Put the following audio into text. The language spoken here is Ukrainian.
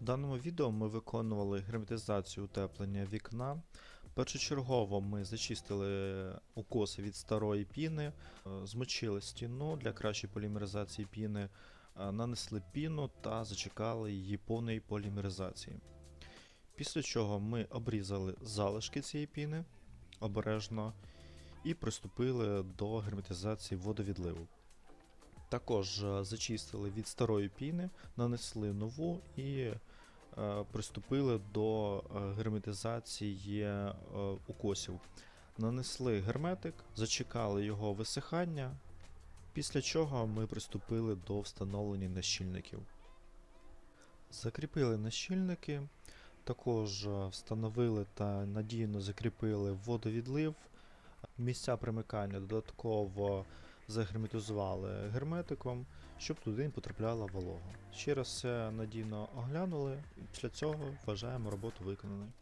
В даному відео ми виконували герметизацію утеплення вікна. Першочергово ми зачистили укоси від старої піни, е, змочили стіну для кращої полімеризації піни, е, нанесли піну та зачекали її повної полімеризації. Після чого ми обрізали залишки цієї піни обережно і приступили до герметизації водовідливу. Також е, зачистили від старої піни, нанесли нову і е, приступили до е, герметизації укосів. Нанесли герметик, зачекали його висихання, після чого ми приступили до встановлення нащільників. Закріпили нащільники, також встановили та надійно закріпили водовідлив. Місця примикання додатково загерметизували герметиком, щоб туди не потрапляла волога. Ще раз все надійно оглянули, після цього вважаємо роботу виконаною.